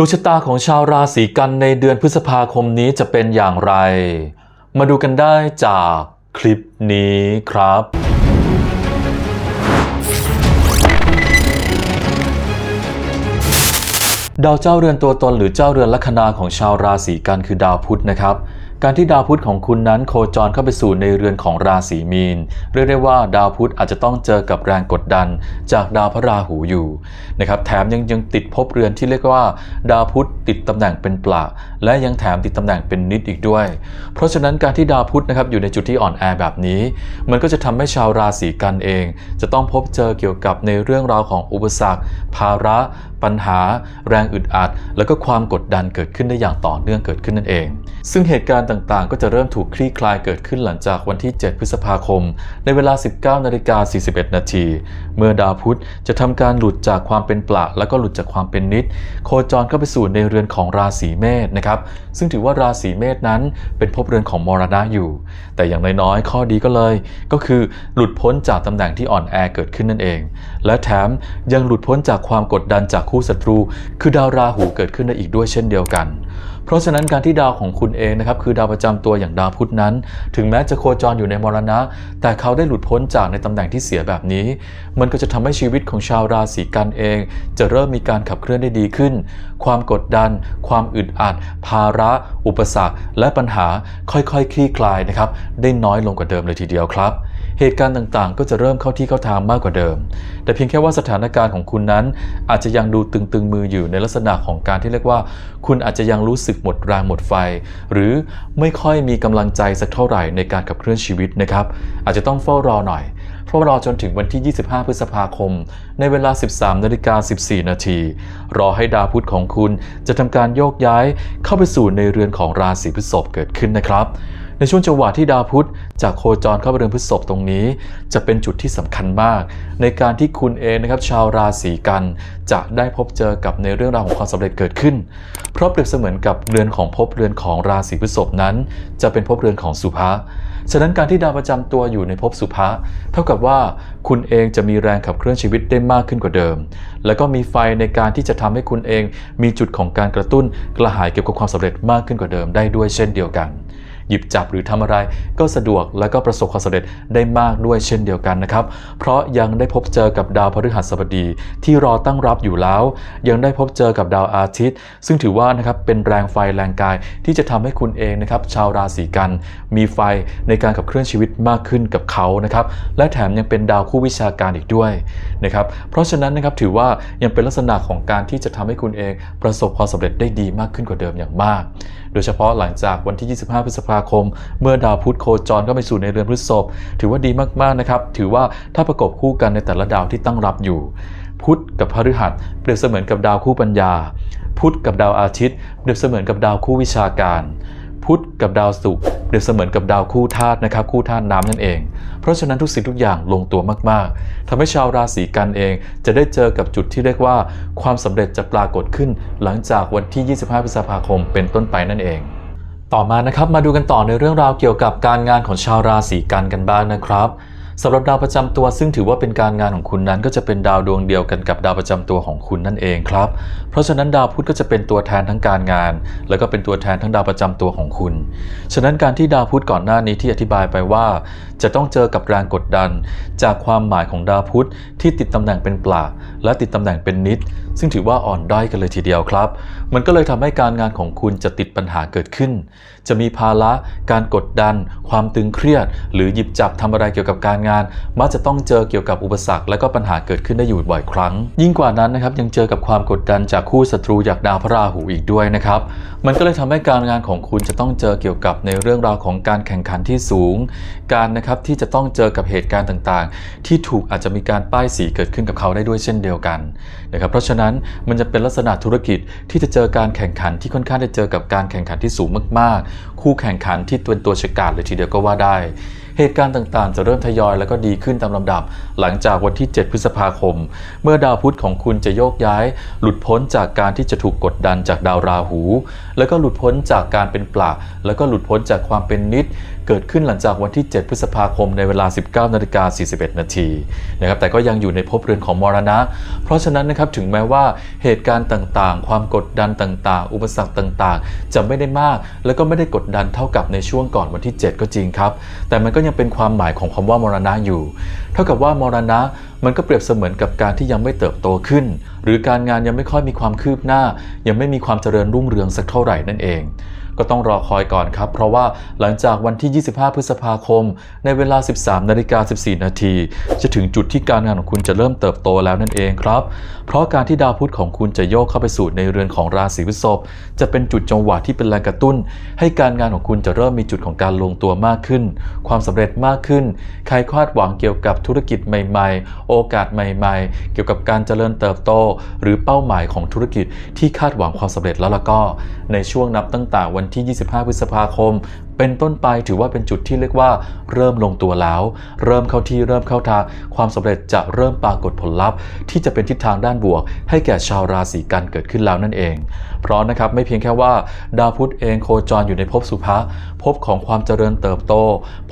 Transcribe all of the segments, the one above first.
ดวงชะตาของชาวราศีกันในเดือนพฤษภาคมนี้จะเป็นอย่างไร มาดูกันได้จากคลิปนี้ครับ ดาวเจ้าเรือนตัวตนหรือเจ้าเรือนลัคนาของชาวราศีกันคือดาวพุธนะครับ การที่ดาวพุธของคุณนั้นโคจรเข้าไปสู่ในเรือนของราศีมีน เรียกได้ว่าดาวพุธอาจจะต้องเจอกับแรงกดดันจากดาวพระราหูอยู่นะครับแถมยังยังติดภพเรือนที่เรียกว่า ดาวพุธติดตำแหน่งเป็นปลาและยังแถมติดตำแหน่งเป็นนิดอีกด้วย เพราะฉะนั้นการที่ดาวพุธนะครับอยู่ในจุดที่อ่อนแอแบบนี้ มันก็จะทำให้ชาวราศีกันเอง จะต้องพบเจอเกี่ยวกับในเรื่องราวของอุปสรรค ภาระปัญหา แรงอึดอัด แล้วก็ความกดดันเกิดขึ้นได้อย่างต่อเนื่องเกิดขึ้นนั่นเอง ซึ่งเหตุการณ์ต่างๆ ก็จะเริ่มถูกคลี่คลายเกิดขึ้นหลังจากวันที่ 7 พฤษภาคม ในเวลา 19นาฬิกา41 นาที เมื่อดาวพุธจะทำการหลุดจากความเป็นปละแล้วก็หลุดจากความเป็นนิด โคจรเข้าไปสู่ในเรือนของราศีเมษนะครับ ซึ่งถือว่าราศีเมษนั้นเป็นภพเรือนของมรณะอยู่ แต่อย่างน้อยๆ ข้อดีก็เลย ก็คือหลุดพ้นจากตำแหน่งที่อ่อนแอเกิดขึ้นนั่นเอง และแถมยังหลุดพ้นจากความกดดันจากคู่ศัตรู คือดาวราหูเกิดขึ้นได้อีกด้วยเช่นเดียวกัน เพราะฉะนั้นการที่ดาวของคุณเองนะครับคือดาวประจำตัวอย่างดาวพุธนั้น ถึงแม้จะโคจรอยู่ในมรณะ แต่เขาได้หลุดพ้นจากในตำแหน่งที่เสียแบบนี้ มันก็จะทำให้ชีวิตของชาวราศีกันเอง จะเริ่มมีการขับเคลื่อนได้ดีขึ้น ความกดดัน ความอึดอัด ภาระ อุปสรรค และปัญหาค่อยๆคลี่คลายนะครับได้น้อยลงกว่าเดิมเลยทีเดียวครับ เหตุการณ์ต่างๆ ก็จะเริ่มเข้าที่เข้าทางมากกว่าเดิม แต่เพียงแค่ว่าสถานการณ์ของคุณนั้น อาจจะยังดูตึงๆมืออยู่ในลักษณะของการที่เรียกว่า คุณอาจจะยังรู้สึกหมดแรงหมดไฟ หรือไม่ค่อยมีกำลังใจสักเท่าไหร่ในการขับเคลื่อนชีวิตนะครับ อาจจะต้องเฝ้ารอหน่อยเพราะรอจนถึงวันที่ 25 พฤษภาคม ในเวลา 13นาฬิกา14 นาที รอให้ดาวพุธของคุณจะทำการโยกย้ายเข้าไปสู่ในเรือนของราศีพฤษภเกิดขึ้นนะครับ ในช่วงจังหวะที่ดาวพุธจากโคจรเข้าไปเรือนพฤษภตรงนี้ จะเป็นจุดที่สำคัญมาก ในการที่คุณเองนะครับชาวราศีกัน จะได้พบเจอกับในเรื่องราวของความสำเร็จเกิดขึ้น เพราะเปรียบเสมือนกับเรือนของภพเรือนของราศีพฤษภนั้น จะเป็นภพเรือนของสุภะฉะนั้นการที่ดาวประจำตัวอยู่ในภพสุภะเท่ากับว่าคุณเองจะมีแรงขับเคลื่อนชีวิตได้มากขึ้นกว่าเดิม แล้วก็มีไฟในการที่จะทำให้คุณเองมีจุดของการกระตุ้นกระหายเกี่ยวกับความสำเร็จมากขึ้นกว่าเดิมได้ด้วยเช่นเดียวกัน หยิบจับหรือทำอะไร ก็สะดวกและก็ประสบความสำเร็จได้มากด้วยเช่นเดียวกันนะครับ เพราะยังได้พบเจอกับดาวพฤหัสบดี ที่รอตั้งรับอยู่แล้ว ยังได้พบเจอกับดาวอาทิตย์ ซึ่งถือว่านะครับเป็นแรงไฟแรงกายที่จะทำให้คุณเองนะครับชาวราศีกัน มีไฟในการขับเคลื่อนชีวิตมากขึ้นกับเขานะครับและแถมยังเป็นดาวคู่วิชาการอีกด้วยนะครับเพราะฉะนั้นนะครับถือว่ายังเป็นลักษณะของการที่จะทำให้คุณเองประสบความสำเร็จได้ดีมากขึ้นกว่าเดิมอย่างมาก โดยเฉพาะหลังจากวันที่ 25 พฤษภาคม เมื่อดาวพุธโคจรเข้าไปสู่ในเรือนพฤษภถือว่าดีมากๆนะครับ ถือว่าถ้าประกบคู่กันในแต่ละดาวที่ตั้งรับอยู่ พุธกับพฤหัสเปรียบเสมือนกับดาวคู่ปัญญา พุธกับดาวอาทิตย์เปรียบเสมือนกับดาวคู่วิชาการพุธกับดาวศุกร์เปรียบเสมือนกับดาวคู่ธาตุนะครับคู่ธาตุน้ำนั่นเอง เพราะฉะนั้นทุกสิ่งทุกอย่างลงตัวมากๆทำให้ชาวราศีกันเองจะได้เจอกับจุดที่เรียกว่า ความสำเร็จจะปรากฏขึ้นหลังจากวันที่ 25 พฤษภาคมเป็นต้นไปนั่นเอง ต่อมานะครับมาดูกันต่อในเรื่องราวเกี่ยวกับการงานของชาวราศีกันกันบ้างนะครับสำหรับดาวประจำตัวซึ่งถือว่าเป็นการงานของคุณนั้น ก็จะเป็นดาวดวงเดียวกันกับดาวประจำตัวของคุณนั่นเองครับ เพราะฉะนั้นดาวพุธก็จะเป็นตัวแทนทั้งการงาน แล้วก็เป็นตัวแทนทั้งดาวประจำตัวของคุณ ฉะนั้นการที่ดาวพุธก่อนหน้านี้ที่อธิบายไปว่า จะต้องเจอกับแรงกดดัน จากความหมายของดาวพุธที่ติดตำแหน่งเป็นปลาและติดตำแหน่งเป็นนิด ซึ่งถือว่าอ่อนด้อยกันเลยทีเดียวครับ มันก็เลยทำให้การงานของคุณจะติดปัญหาเกิดขึ้น จะมีภาระ การกดดัน ความตึงเครียด หรือหยิบจับทำอะไรเกี่ยวกับการงาน มักจะต้องเจอเกี่ยวกับอุปสรรค และก็ปัญหาเกิดขึ้นได้อยู่บ่อยครั้ง ยิ่งกว่านั้นนะครับยังเจอกับความกดดันจากคู่ศัตรูจากดาวพระราหูอีกด้วยนะครับ มันก็เลยทำให้การงานของคุณจะต้องเจอเกี่ยวกับในเรื่องราวของการแข่งขันที่สูง การนะครับที่จะต้องเจอกับเหตุการณ์ต่างๆ ที่ถูกอาจจะมีการป้ายสีเกิดขึ้นกับเขาได้ด้วยเช่นเดียวกันนะครับเพราะฉะนั้นมันจะเป็นลักษณะธุรกิจที่จะเจอการแข่งขันที่ค่อนข้างจะเจอกับการแข่งขันที่สูงมากๆ คู่แข่งขันที่ตัวตัวฉกาจเลยทีเดียวก็ว่าได้ เหตุการณ์ต่างๆ จะเริ่มทยอยแล้วก็ดีขึ้นตามลำดับ หลังจากวันที่ 7 พฤษภาคม เมื่อดาวพุธของคุณจะโยกย้าย หลุดพ้นจากการที่จะถูกกดดันจากดาวราหู แล้วก็หลุดพ้นจากการเป็นปลาแล้วก็หลุดพ้นจากความเป็นนิด เกิดขึ้นหลังจากวันที่ 7 พฤษภาคมในเวลา 19นาฬิกา41 นาทีนะครับแต่ก็ยังอยู่ในภพเรือนของมรณะ เพราะฉะนั้นนะครับถึงแม้ว่าเหตุการณ์ต่างๆ ความกดดันต่างๆ อุปสรรคต่างๆ จะไม่ได้มาก แล้วก็ไม่ได้กดดันเท่ากับในช่วงก่อนวันที่ 7 ก็จริงครับ แต่มันก็ยังเป็นความหมายของคำว่ามรณะอยู่ เท่ากับว่ามรณะมันก็เปรียบเสมือนกับการที่ยังไม่เติบโตขึ้น หรือการงานยังไม่ค่อยมีความคืบหน้า ยังไม่มีความเจริญรุ่งเรืองสักเท่าไหร่นั่นเอง ก็ต้องรอคอยก่อนครับ เพราะว่าหลังจากวันที่ 25 พฤษภาคม ในเวลา 13 นาฬิกา 14 นาที จะถึงจุดที่การงานของคุณจะเริ่มเติบโตแล้วนั่นเองครับ เพราะการที่ดาวพุธของคุณจะโยกเข้าไปสู่ในเรือนของราศีพฤษภจะเป็นจุดจังหวะที่เป็นแรงกระตุ้น ให้การงานของคุณจะเริ่มมีจุดของการลงตัวมากขึ้น ความสำเร็จมากขึ้น ใครคาดหวังเกี่ยวกับธุรกิจใหม่ ๆ โอกาสใหม่ ๆ เกี่ยวกับการเจริญเติบโต หรือเป้าหมายของธุรกิจที่คาดหวังความสำเร็จแล้วล่ะก็ ในช่วงนับตั้งแต่วันที่ 25 พฤษภาคม เป็นต้นไปถือว่าเป็นจุดที่เรียกว่า เริ่มลงตัวแล้ว เริ่มเข้าที่เริ่มเข้าทาง ความสำเร็จจะเริ่มปรากฏผลลัพธ์ ที่จะเป็นทิศทางด้านบวก ให้แก่ชาวราศีกันเกิดขึ้นแล้วนั่นเอง เพราะนะครับไม่เพียงแค่ว่า ดาวพุธเองโคจรอยู่ในภพสุภะภพของความเจริญเติบโต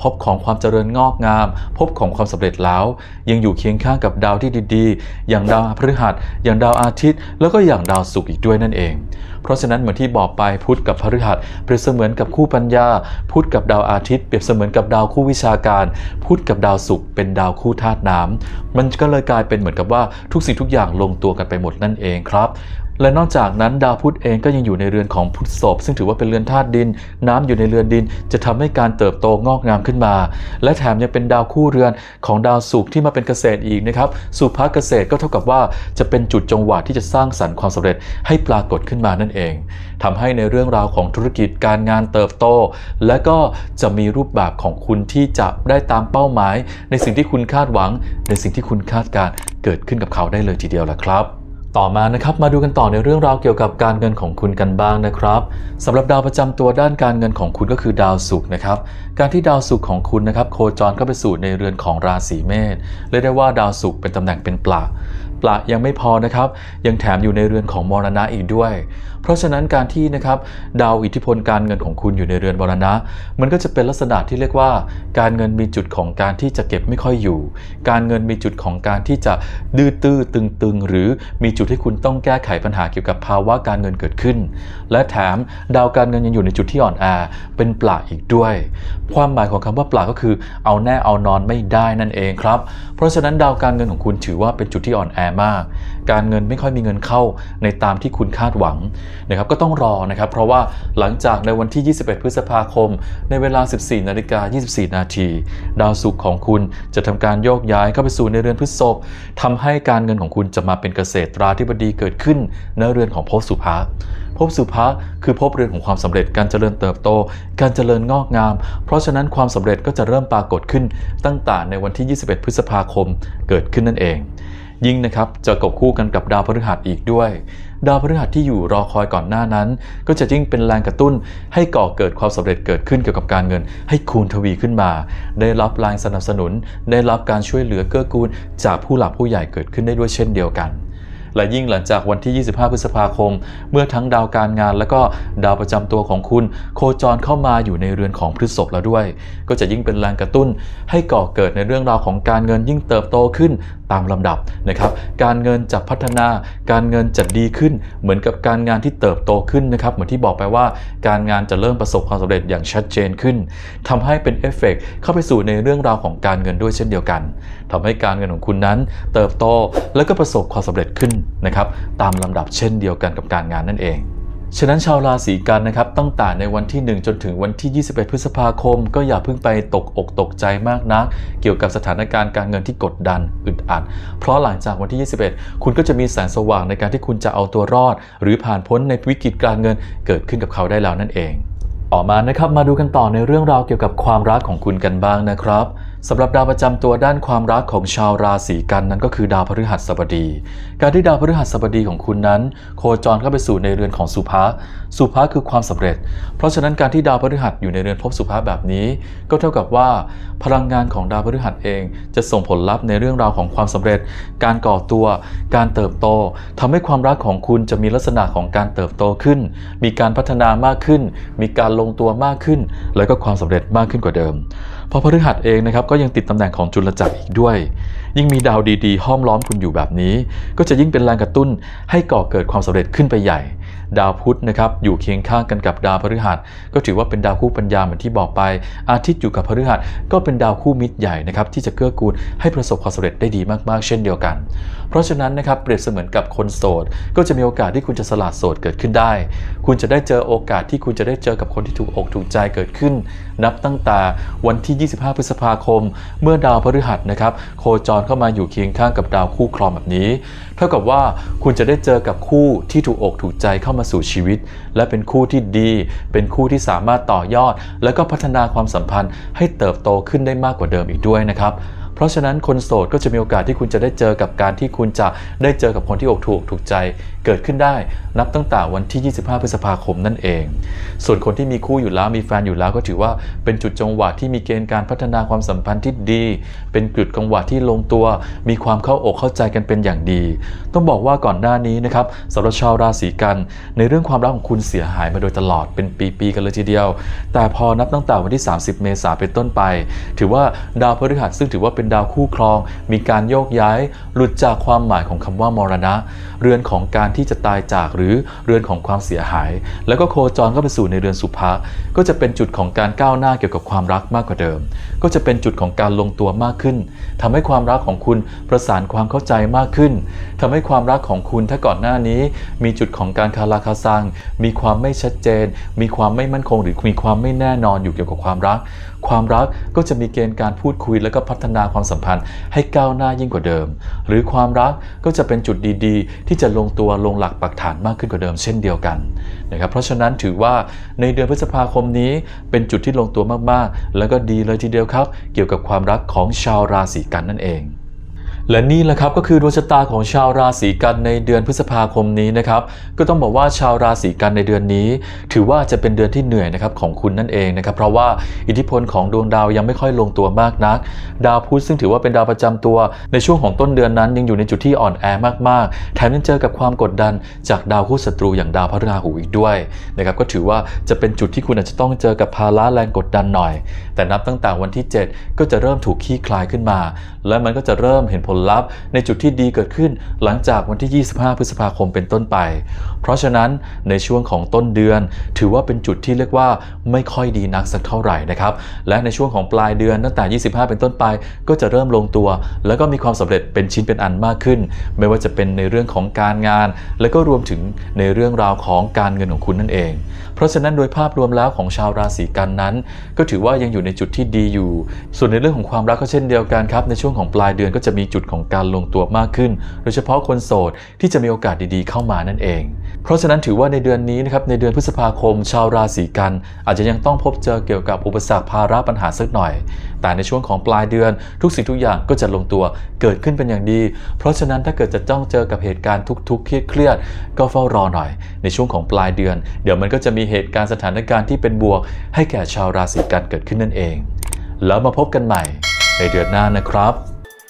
ภพของความเจริญงอกงามภพของความสำเร็จแล้ว ยังอยู่เคียงข้างกับดาวที่ดีๆ อย่างดาวพฤหัส อย่างดาวอาทิตย์ แล้วก็อย่างดาวศุกร์อีกด้วยนั่นเอง เพราะฉะนั้นเหมือนที่บอกไปพุธกับพฤหัสเปรียบเสมือนกับคู่ปัญญาพุธกับดาวอาทิตย์เปรียบเสมือนกับดาวคู่วิชาการ พุธกับดาวศุกร์เป็นดาวคู่ธาตุน้ำมันก็เลยกลายเป็นเหมือนกับว่าทุกสิ่งทุกอย่างลงตัวกันไปหมดนั่นเองครับ และนอกจากนั้นดาวพุธเองก็ยังอยู่ในเรือนของพุธศพซึ่งถือว่าเป็นเรือนธาตุดิน น้ำอยู่ในเรือนดิน จะทำให้การเติบโตงอกงามขึ้นมา และแถมยังเป็นดาวคู่เรือนของดาวศุกร์ที่มาเป็นเกษตรอีกนะครับสุภาเกษตรก็เท่ากับว่าจะเป็นจุดจงหวะที่จะสร้างสรรค์ความสำเร็จให้ปรากฏขึ้นมานั่นเองทำให้ในเรื่องราวของธุรกิจการงานเติบโต และก็จะมีรูปแบบของคุณที่จะได้ตามเป้าหมาย ในสิ่งที่คุณคาดหวัง ในสิ่งที่คุณคาดการเกิดขึ้นกับเขาได้เลยทีเดียวแหละครับ ต่อมานะครับมาดูกันต่อในเรื่องราวเกี่ยวกับการเงินของคุณกันบ้างนะครับสำหรับดาวประจำตัวด้านการเงินของคุณก็คือดาวศุกร์นะครับ การที่ดาวศุกร์ของคุณนะครับโคจรเข้าไปสู่ในเรือนของราศีเมษเรียกได้ว่าดาวศุกร์เป็นตำแหน่งเป็นปลา ปลายังไม่พอนะครับ ยังแถมอยู่ในเรือนของมรณะอีกด้วย เพราะฉะนั้นการที่นะครับดาวอิทธิพลการเงินของคุณอยู่ในเรือนมรณะ มันก็จะเป็นลักษณะที่เรียกว่า การเงินมีจุดของการที่จะเก็บไม่ค่อยอยู่ การเงินมีจุดของการที่จะดื้อตื้อตึงๆ หรือมีจุดที่คุณต้องแก้ไขปัญหาเกี่ยวกับภาวะการเงินเกิดขึ้น และแถมดาวการเงินยังอยู่ในจุดที่อ่อนแอเป็นปลาอีกด้วย ความหมายของคำว่าปลาก็คือ เอาแน่เอานอนไม่ได้นั่นเองครับ เพราะฉะนั้นดาวการเงินของคุณถือว่าเป็นจุดที่อ่อนแอมาก การเงินไม่ค่อยมีเงินเข้าในตามที่คุณคาดหวังนะครับก็ต้องรอนะครับเพราะว่าหลังจากในวันที่ 21 พฤษภาคม ในเวลา 14นาฬิกา24 นาทีดาวศุกร์ของคุณจะทำการโยกย้ายเข้าไปสู่ในเรือนพฤษภทำให้การเงินของคุณจะมาเป็นเกษตราธิบดีเกิดขึ้นในเรือนของภพสุภาภพสุภาคือภพเรือนของความสำเร็จการเจริญเติบโต การเจริญงอกงาม เพราะฉะนั้นความสำเร็จก็จะเริ่มปรากฏขึ้นตั้งแต่ในวันที่ 21 พฤษภาคมเกิดขึ้นนั่นเอง ยิ่งนะครับจะกบคู่กันกับดาวพฤหัสอีกด้วย ดาวพฤหัสที่อยู่รอคอยก่อนหน้านั้น ก็จะยิ่งเป็นแรงกระตุ้น ให้ก่อเกิดความสำเร็จเกิดขึ้นเกี่ยวกับการเงิน ให้คูณทวีขึ้นมา ได้รับแรงสนับสนุน ได้รับการช่วยเหลือเกื้อกูล จากผู้หลักผู้ใหญ่เกิดขึ้นได้ด้วยเช่นเดียวกันและยิ่งหลังจากวันที่ 25 พฤษภาคม เมื่อทั้งดาวการงาน และก็ดาวประจำตัวของคุณ โคจรเข้ามาอยู่ในเรือนของพฤษภแล้วด้วย ก็จะยิ่งเป็นแรงกระตุ้น ให้ก่อเกิดในเรื่องราวของการเงินยิ่งเติบโตขึ้นตามลำดับนะครับ การเงินจะพัฒนาการเงินจะดีขึ้น เหมือนกับการงานที่เติบโตขึ้นนะครับ เหมือนที่บอกไปว่าการงานจะเริ่มประสบความสำเร็จอย่างชัดเจนขึ้นทำให้เป็นเอฟเฟกต์เข้าไปสู่ในเรื่องราวของการเงินด้วยเช่นเดียวกันทำให้การเงินของคุณนั้น เติบโตและก็ประสบความสำเร็จขึ้นนะครับ ตามลำดับเช่นเดียวกันกับการงานนั่นเอง ฉะนั้นชาวราศีกันนะครับตั้งแต่ในวันที่ 1 จนถึงวันที่ 21 พฤษภาคม ก็อย่าเพิ่งไปตกอกตกใจมากนัก เกี่ยวกับสถานการณ์การเงินที่กดดันอึดอัด เพราะหลังจากวันที่ 21 คุณก็จะมีแสงสว่างในการที่คุณจะเอาตัวรอด หรือผ่านพ้นในวิกฤตการเงินเกิดขึ้นกับเขาได้แล้วนั่นเอง ต่อมานะครับมาดูกันต่อในเรื่องราวเกี่ยวกับความรักของคุณกันบ้างนะครับ สำหรับดาวประจำตัวด้านความรักของชาวราศีกันนั้นก็คือดาวพฤหัสบดี การที่ดาวพฤหัสบดีของคุณนั้น โคจรเข้าไปสู่ในเรือนของสุภะสุภะคือความสำเร็จ เพราะฉะนั้นการที่ดาวพฤหัสอยู่ในเรือนภพสุภะแบบนี้ ก็เท่ากับว่า พลังงานของดาวพฤหัสเอง จะส่งผลลัพธ์ในเรื่องราวของความสำเร็จ การก่อตัว การเติบโตทำให้ความรักของคุณจะมีลักษณะของการเติบโตขึ้น มีการพัฒนามากขึ้น มีการลงตัวมากขึ้น และก็ความสำเร็จมากขึ้นกว่าเดิม เพราะพฤหัสเองนะครับก็ยังติดตำแหน่งของจุลจักรอีกด้วย ยิ่งมีดาวดีๆ ห้อมล้อมคุณอยู่แบบนี้ ก็จะยิ่งเป็นแรงกระตุ้นให้ก่อเกิดความสำเร็จขึ้นไปใหญ่ ดาวพุธนะครับอยู่เคียงข้างกันกับดาวพฤหัส ก็ถือว่าเป็นดาวคู่ปัญญาเหมือนที่บอกไป อาทิตย์อยู่กับพฤหัสก็เป็นดาวคู่มิตรใหญ่นะครับที่จะเกื้อกูลให้ประสบความสำเร็จได้ดีมากๆ เช่นเดียวกันเพราะฉะนั้นนะครับเปรียบเสมือนกับคนโสด ก็จะมีโอกาสที่คุณจะสละโสดเกิดขึ้นได้ คุณจะได้เจอโอกาสที่คุณจะได้เจอกับคนที่ถูกอกถูกใจเกิดขึ้น นับตั้งแต่วันที่ 25 พฤษภาคม เมื่อดาวพฤหัสนะครับโคจรเข้ามาอยู่เคียงข้างกับดาวคู่ครองแบบนี้ เท่ากับว่าคุณจะได้เจอกับคู่ที่ถูกอกถูกใจเข้ามาสู่ชีวิต และเป็นคู่ที่ดี เป็นคู่ที่สามารถต่อยอด และก็พัฒนาความสัมพันธ์ให้เติบโตขึ้นได้มากกว่าเดิมอีกด้วยนะครับ เพราะฉะนั้นคนโสดก็จะมีโอกาสที่คุณจะได้เจอกับการที่คุณจะได้เจอกับคนที่อกถูกถูกใจ เกิดขึ้นได้นับตั้งแต่วันที่ 25 พฤษภาคมนั่นเอง ส่วนคนที่มีคู่อยู่แล้วมีแฟนอยู่แล้วก็ถือว่าเป็นจุดจังหวะที่มีเกณฑ์การพัฒนาความสัมพันธ์ที่ดี เป็นจุดจังหวะที่ลงตัว มีความเข้าอกเข้าใจกันเป็นอย่างดี ต้องบอกว่าก่อนหน้านี้นะครับสำหรับชาวราศีกันในเรื่องความรักของคุณเสียหายมาโดยตลอดเป็นปีๆกันเลยทีเดียว แต่พอนับตั้งแต่วันที่ 30 เมษายนเป็นต้นไป ถือว่าดาวพฤหัสซึ่งถือว่าเป็นดาวคู่ครอง มีการโยกย้าย หลุดจากความหมายของคำว่ามรณะ เรือนของการที่จะตายจากหรือเรือนของความเสียหาย แล้วก็โคจรเข้าไปสู่ในเรือนสุภะก็จะเป็นจุดของการก้าวหน้าเกี่ยวกับความรักมากกว่าเดิม ก็จะเป็นจุดของการลงตัวมากขึ้นทำให้ความรักของคุณประสานความเข้าใจมากขึ้นทำให้ความรักของคุณถ้าก่อนหน้านี้ มีจุดของการคาราคาซัง มีความไม่ชัดเจน มีความไม่มั่นคง หรือมีความไม่แน่นอนอยู่เกี่ยวกับความรักความรักก็จะมีเกณฑ์การพูดคุยแล้วก็พัฒนาความสัมพันธ์ให้ก้าวหน้ายิ่งกว่าเดิม หรือความรักก็จะเป็นจุดดีๆ ที่จะลงตัวลงหลักปักฐานมากขึ้นกว่าเดิมเช่นเดียวกันนะครับเพราะฉะนั้นถือว่าในเดือนพฤษภาคมนี้เป็นจุดที่ลงตัวมากๆ แล้วก็ดีเลยทีเดียวครับ เกี่ยวกับความรักของชาวราศีกันนั่นเอง และนี่แหละครับก็คือดวงชะตาของชาวราศีกันในเดือนพฤษภาคมนี้นะครับ ก็ต้องบอกว่าชาวราศีกันในเดือนนี้ ถือว่าจะเป็นเดือนที่เหนื่อยนะครับของคุณนั่นเองนะครับ เพราะว่าอิทธิพลของดวงดาวยังไม่ค่อยลงตัวมากนัก ดาวพุธซึ่งถือว่าเป็นดาวประจำตัวในช่วงของต้นเดือนนั้นยังอยู่ในจุดที่อ่อนแอมากๆ แถมยังเจอกับความกดดันจากดาวคู่ศัตรูอย่างดาวพฤหัสอีกด้วยนะครับก็ถือว่าจะเป็นจุดที่คุณอาจจะต้องเจอกับภาระแรงกดดันหน่อย แต่นับตั้งแต่วันที่ 7 ก็จะเริ่มถูกคลี่คลายขึ้นมา และมันก็จะเริ่มเห็นผลลัพธ์ในจุดที่ดีเกิดขึ้นหลังจากวันที่ 25 พฤษภาคมเป็นต้นไป เพราะฉะนั้นในช่วงของต้นเดือน ถือว่าเป็นจุดที่เรียกว่าไม่ค่อยดีนักสักเท่าไหร่นะครับ และในช่วงของปลายเดือนตั้งแต่ 25 เป็นต้นไป ก็จะเริ่มลงตัว แล้วก็มีความสำเร็จเป็นชิ้นเป็นอันมากขึ้น ไม่ว่าจะเป็นในเรื่องของการงาน และก็รวมถึงในเรื่องราวของการเงินของคุณนั่นเอง เพราะฉะนั้นโดยภาพรวมแล้วของชาวราศีกันนั้น ก็ถือว่ายังอยู่ในจุดที่ดีอยู่ ส่วนในเรื่องของความรักก็เช่นเดียวกันครับ ในช่วงของปลายเดือนก็จะมีจุดของการลงตัวมากขึ้น โดยเฉพาะคนโสดที่จะมีโอกาสดีๆเข้ามานั่นเอง เพราะฉะนั้นถือว่าในเดือนนี้นะครับในเดือนพฤษภาคม ชาวราศีกัน อาจจะยังต้องพบเจอเกี่ยวกับอุปสรรคภาระปัญหาสักหน่อย แต่ในช่วงของปลายเดือน ทุกสิ่งทุกอย่างก็จะลงตัวเกิดขึ้นเป็นอย่างดี เพราะฉะนั้นถ้าเกิดจะต้องเจอกับเหตุการณ์ทุกๆเครียดๆก็เฝ้ารอหน่อย ในช่วงของปลายเดือน เดี๋ยวมันก็จะมีเหตุการณ์สถานการณ์ที่เป็นบวก ให้แก่ชาวราศีกันเกิดขึ้นนั่นเอง แล้วมาพบกันใหม่ในเดือนหน้านะครับ